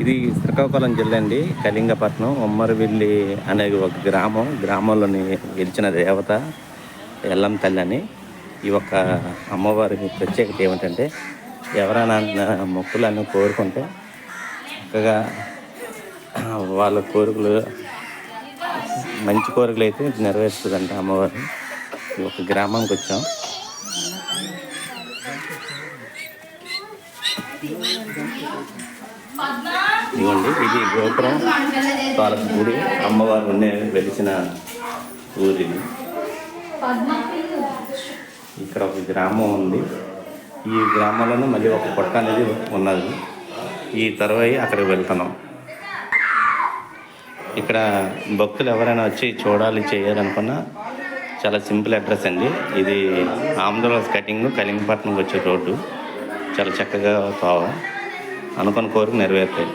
ఇది శ్రీకాకుళం జిల్లా అండి. కళింగపట్నం ఉమ్మరివిల్లి అనే ఒక గ్రామం. గ్రామంలోని గెలిచిన దేవత ఎల్లం తల్లి అని. ఈ యొక్క అమ్మవారి ప్రత్యేకత ఏమిటంటే ఎవరైనా మొక్కులను కోరుకుంటే చక్కగా వాళ్ళ కోరికలు మంచి కోరికలు అయితే నెరవేరుస్తుందంట అమ్మవారు. ఈ యొక్క గ్రామానికి వచ్చాం. ఇదిగోండి ఇది గోపురం వాళ్ళ గుడి అమ్మవారు ఉండే వెలిసిన ఊరి ఇక్కడ ఒక గ్రామం ఉంది. ఈ గ్రామంలోనే మళ్ళీ ఒక కొట్ట అనేది ఉన్నది. ఈ తరువాయి అక్కడికి వెళ్తున్నాం. ఇక్కడ భక్తులు ఎవరైనా వచ్చి చూడాలి చేయాలనుకున్నా చాలా సింపుల్ అడ్రస్ అండి. ఇది ఆంధ్రప్రదేశ్ కటింగ్ కలింగపట్నంకి వచ్చే రోడ్డు. చాలా చక్కగా తోవ. అనుకున్న కోరిక నెరవేరుతాయి.